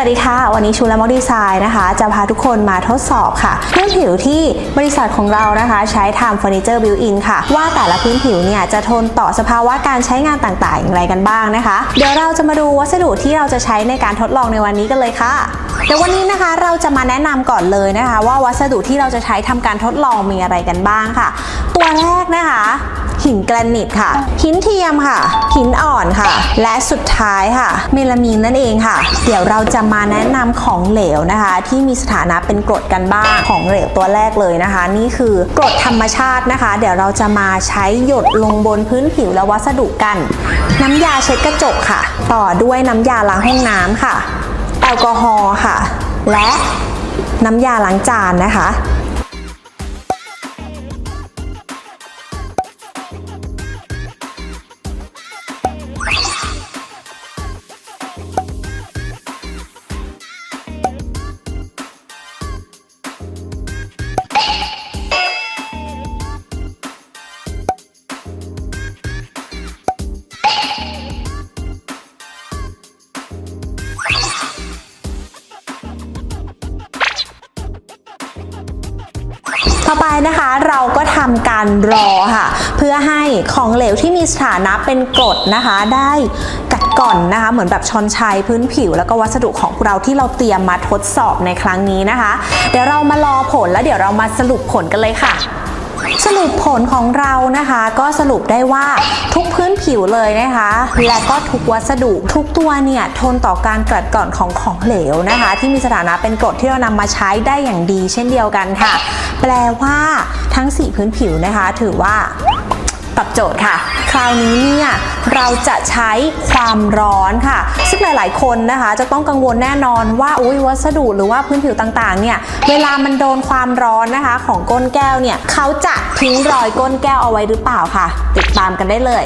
วัสดีค่ะ วันนี้ชูและมอดีไซน์นะคะ จะพาทุกคนมาทดสอบค่ะ พื้นผิวที่บริษัทของเรานะคะ ใช้ทำเฟอร์นิเจอร์บิวอินค่ะ ว่าแต่ละพื้นผิวเนี่ยจะทนต่อสภาวะการใช้งานต่างๆ อย่างไรกันบ้างนะคะ เดี๋ยวเราจะมาดูวัสดุที่เราจะใช้ในการทดลองในวันนี้กันเลยค่ะเดี๋ยววันนี้นะคะเราจะมาแนะนำก่อนเลยนะคะ ว่าวัสดุที่เราจะใช้ทำการทดลองมีอะไรกันบ้างค่ะ ตัวแรกนะคะ หินแกรนิตค่ะ หินเทียมค่ะ หินอ่อนค่ะ และสุดท้ายค่ะ เมลามีนนั่นเองค่ะ เดี๋ยวเราจะมาแนะนำของเหลวนะคะ ที่มีสถานะเป็นกรดกันบ้างของเหลวตัวแรกเลยนะคะ นี่คือกรดธรรมชาตินะคะ เดี๋ยวเราจะมาใช้หยดลงบนพื้นผิวและวัสดุกัน น้ำยาเช็ดกระจกค่ะ ต่อด้วยน้ำยาล้างห้องน้ำค่ะ แอลกอฮอล์ค่ะ และน้ำยาล้างจานนะคะ ต่อไปนะคะเราก็ทำการรอค่ะ เพื่อให้ของเหลวที่มีสถานะเป็นกรดนะคะ ได้กัดก่อนนะคะ เหมือนแบบชอนชัยพื้นผิว แล้วก็วัสดุของเราที่เราเตรียมมาทดสอบในครั้งนี้นะคะ เดี๋ยวเรามารอผลแล้วเดี๋ยวเรามาสรุปผลกันเลยค่ะ สรุปผลของเรานะคะก็สรุปได้ว่าทุกพื้นผิวเลยนะคะ และก็ทุกวัสดุทุกตัวเนี่ยทนต่อการกัดกร่อนของของเหลวนะคะ ที่มีสถานะเป็นกรดที่เรานำมาใช้ได้อย่างดี เช่นเดียวกันค่ะ แปลว่าทั้ง 4 พื้นผิวนะคะ ถือว่า ตอบโจทย์ค่ะ คราวนี้เนี่ยเราจะใช้ความร้อนค่ะ ซึ่งหลาย ๆ คนนะคะ จะต้องกังวลแน่นอนว่าอุ้ยวัสดุหรือว่าพื้นผิวต่าง ๆ เนี่ยเวลามันโดนความร้อนนะคะ ของก้นแก้วเนี่ยเขาจะทิ้งรอยก้นแก้วเอาไว้หรือเปล่าค่ะ ติดตามกันได้เลย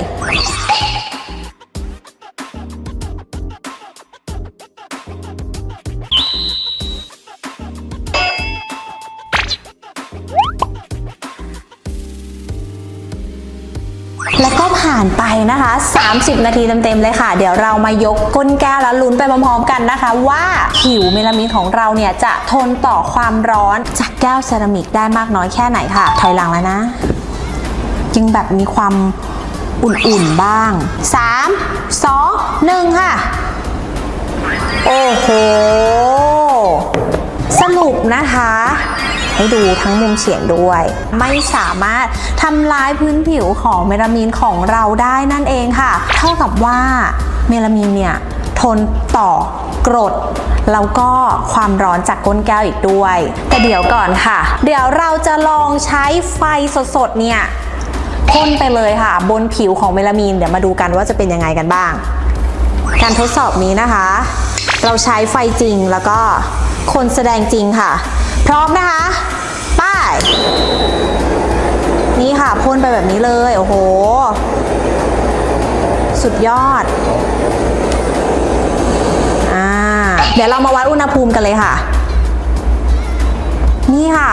านไปนะคะ 30 นาทีเต็มๆเลยค่ะ เดี๋ยวเรามายกก้นแก้วแล้วลุ้นไปพร้อมๆกันนะคะ ว่าผิวเมลามีนของเราเนี่ยจะทนต่อความร้อนจากแก้วเซรามิกได้มากน้อยแค่ไหนค่ะ ถอยหลังแล้วนะยังแบบมีความอุ่นๆบ้าง 3 2 1 ค่ะ โอ้โห สรุปนะคะ ให้ดูทั้งมุมเฉียงด้วย ไม่สามารถทำลายพื้นผิวของเมลามีนของเราได้นั่นเองค่ะ เท่ากับว่าเมลามีนเนี่ยทนต่อกรดแล้วก็ความร้อนจากก้นแก้วอีกด้วย แต่เดี๋ยวก่อนค่ะ เดี๋ยวเราจะลองใช้ไฟสดๆเนี่ยพ่นไปเลยค่ะ บนผิวของเมลามีนเดี๋ยวมาดูกันว่าจะเป็นยังไงกันบ้าง การทดสอบนี้นะคะ เราใช้ไฟจริงแล้วก็ คนแสดงจริงค่ะ พร้อมนะคะ ป้าย นี่ค่ะพ่นไปแบบนี้เลย โอ้โห สุดยอด อ่า เดี๋ยวเรามาวัดอุณหภูมิกันเลยค่ะ นี่ค่ะ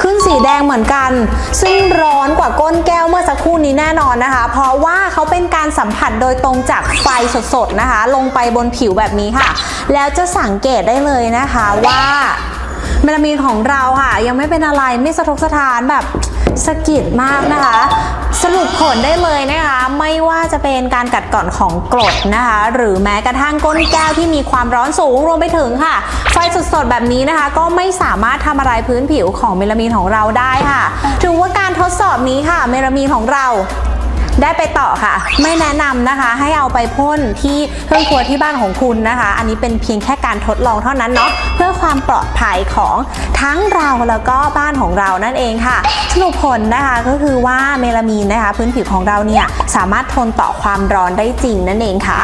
ขึ้นสีแดงเหมือนกัน ซึ่งร้อนกว่าก้นแก้วเมื่อสักครู่นี้แน่นอนนะคะ เพราะว่าเขาเป็นการสัมผัสโดยตรงจากไฟสดๆนะคะ ลงไปบนผิวแบบนี้ค่ะ แล้วจะสังเกตได้เลยนะคะว่าเมลามีนของเราค่ะ ยังไม่เป็นอะไรไม่สะทกสะท้านแบบสะกิดมากนะคะส รุปผลได้เลยนะคะ ไม่ว่าจะเป็นการกัดกร่อนของกรดนะคะ หรือแม้กระทั่งก้นแก้วที่มีความร้อนสูงรวมไปถึงค่ะไฟสดๆแบบนี้นะคะ ก็ไม่สามารถทำอะไรพื้นผิวของเมลามีนของเราได้ค่ะ ถือว่าการทดสอบนี้ค่ะ เมลามีนของเรา ได้ไปต่อค่ะ ไม่แนะนำนะคะ ให้เอาไปพ่นที่เครื่องครัวที่บ้านของคุณนะคะ อันนี้เป็นเพียงแค่การทดลองเท่านั้นเนาะเพื่อความปลอดภัยของทั้งเราแล้วก็บ้านของเรานั่นเองค่ะสรุปผลนะคะก็คือว่าเมลามีนนะคะ พื้นผิวของเราเนี่ยสามารถทนต่อความร้อนได้จริงนั่นเองค่ะ